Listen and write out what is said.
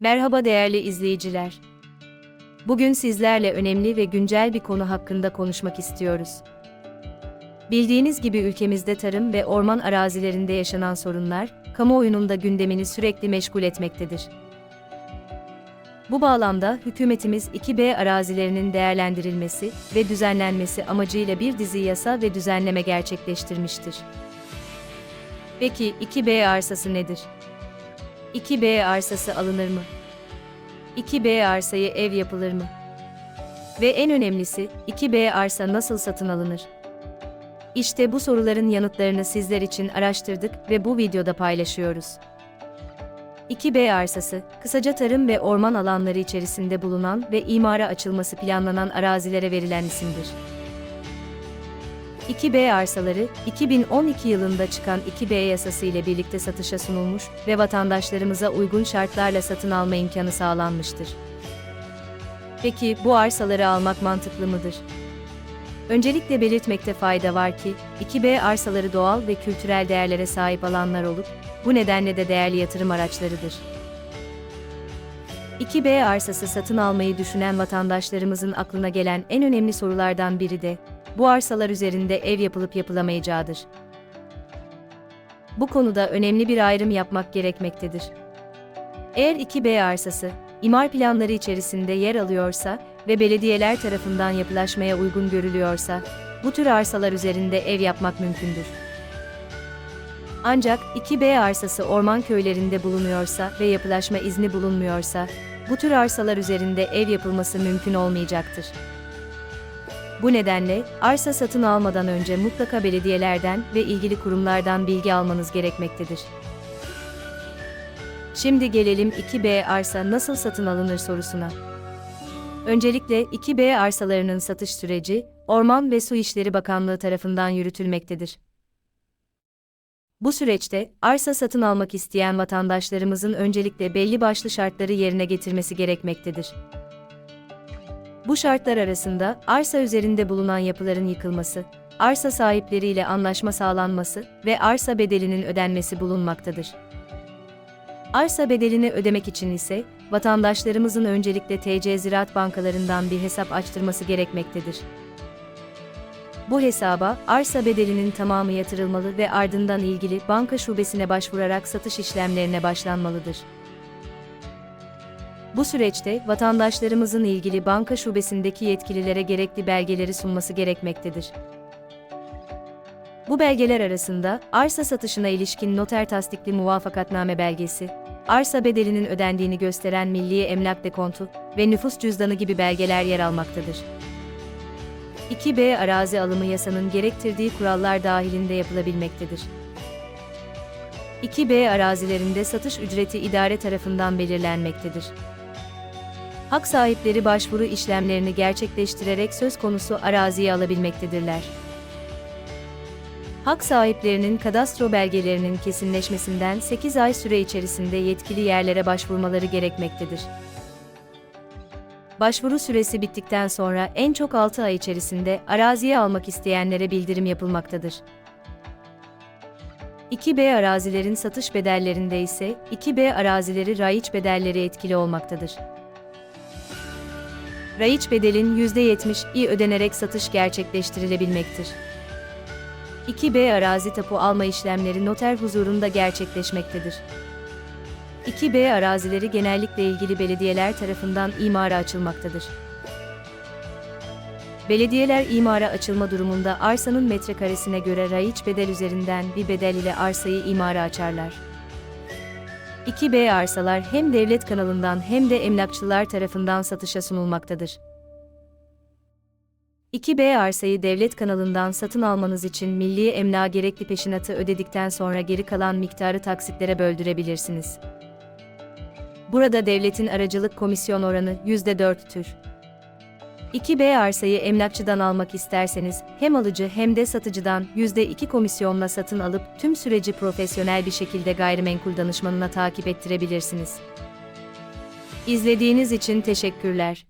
Merhaba değerli izleyiciler. Bugün sizlerle önemli ve güncel bir konu hakkında konuşmak istiyoruz. Bildiğiniz gibi ülkemizde tarım ve orman arazilerinde yaşanan sorunlar, kamuoyunun da gündemini sürekli meşgul etmektedir. Bu bağlamda hükümetimiz 2B arazilerinin değerlendirilmesi ve düzenlenmesi amacıyla bir dizi yasa ve düzenleme gerçekleştirmiştir. Peki 2B arsası nedir? 2B arsası alınır mı? 2B arsayı ev yapılır mı? Ve en önemlisi, 2B arsa nasıl satın alınır? İşte bu soruların yanıtlarını sizler için araştırdık ve bu videoda paylaşıyoruz. 2B arsası, kısaca tarım ve orman alanları içerisinde bulunan ve imara açılması planlanan arazilere verilen isimdir. 2B arsaları, 2012 yılında çıkan 2B yasası ile birlikte satışa sunulmuş ve vatandaşlarımıza uygun şartlarla satın alma imkanı sağlanmıştır. Peki bu arsaları almak mantıklı mıdır? Öncelikle belirtmekte fayda var ki, 2B arsaları doğal ve kültürel değerlere sahip alanlar olup, bu nedenle de değerli yatırım araçlarıdır. 2B arsası satın almayı düşünen vatandaşlarımızın aklına gelen en önemli sorulardan biri de, bu arsalar üzerinde ev yapılıp yapılamayacağıdır. Bu konuda önemli bir ayrım yapmak gerekmektedir. Eğer 2B arsası, imar planları içerisinde yer alıyorsa ve belediyeler tarafından yapılaşmaya uygun görülüyorsa, bu tür arsalar üzerinde ev yapmak mümkündür. Ancak 2B arsası orman köylerinde bulunuyorsa ve yapılaşma izni bulunmuyorsa, bu tür arsalar üzerinde ev yapılması mümkün olmayacaktır. Bu nedenle, arsa satın almadan önce mutlaka belediyelerden ve ilgili kurumlardan bilgi almanız gerekmektedir. Şimdi gelelim 2B arsa nasıl satın alınır sorusuna. Öncelikle 2B arsalarının satış süreci, Orman ve Su İşleri Bakanlığı tarafından yürütülmektedir. Bu süreçte, arsa satın almak isteyen vatandaşlarımızın öncelikle belli başlı şartları yerine getirmesi gerekmektedir. Bu şartlar arasında arsa üzerinde bulunan yapıların yıkılması, arsa sahipleriyle anlaşma sağlanması ve arsa bedelinin ödenmesi bulunmaktadır. Arsa bedelini ödemek için ise vatandaşlarımızın öncelikle TC Ziraat Bankalarından bir hesap açtırması gerekmektedir. Bu hesaba arsa bedelinin tamamı yatırılmalı ve ardından ilgili banka şubesine başvurarak satış işlemlerine başlanmalıdır. Bu süreçte vatandaşlarımızın ilgili banka şubesindeki yetkililere gerekli belgeleri sunması gerekmektedir. Bu belgeler arasında arsa satışına ilişkin noter tasdikli muvafakatname belgesi, arsa bedelinin ödendiğini gösteren milli emlak dekontu ve nüfus cüzdanı gibi belgeler yer almaktadır. 2B arazi alımı yasanın gerektirdiği kurallar dahilinde yapılabilmektedir. 2B arazilerinde satış ücreti idare tarafından belirlenmektedir. Hak sahipleri başvuru işlemlerini gerçekleştirerek söz konusu araziyi alabilmektedirler. Hak sahiplerinin kadastro belgelerinin kesinleşmesinden 8 ay süre içerisinde yetkili yerlere başvurmaları gerekmektedir. Başvuru süresi bittikten sonra en çok 6 ay içerisinde araziye almak isteyenlere bildirim yapılmaktadır. 2B arazilerin satış bedellerinde ise 2B arazileri raiç bedelleri etkili olmaktadır. Raiç bedelin %70'i ödenerek satış gerçekleştirilebilmektir. 2B arazi tapu alma işlemleri noter huzurunda gerçekleşmektedir. 2B arazileri genellikle ilgili belediyeler tarafından imara açılmaktadır. Belediyeler imara açılma durumunda arsanın metrekaresine göre raiç bedel üzerinden bir bedel ile arsayı imara açarlar. 2B arsalar hem devlet kanalından hem de emlakçılar tarafından satışa sunulmaktadır. 2B arsayı devlet kanalından satın almanız için milli emlağa gerekli peşinatı ödedikten sonra geri kalan miktarı taksitlere böldürebilirsiniz. Burada devletin aracılık komisyon oranı %4'tür. 2B arsayı emlakçıdan almak isterseniz hem alıcı hem de satıcıdan %2 komisyonla satın alıp tüm süreci profesyonel bir şekilde gayrimenkul danışmanına takip ettirebilirsiniz. İzlediğiniz için teşekkürler.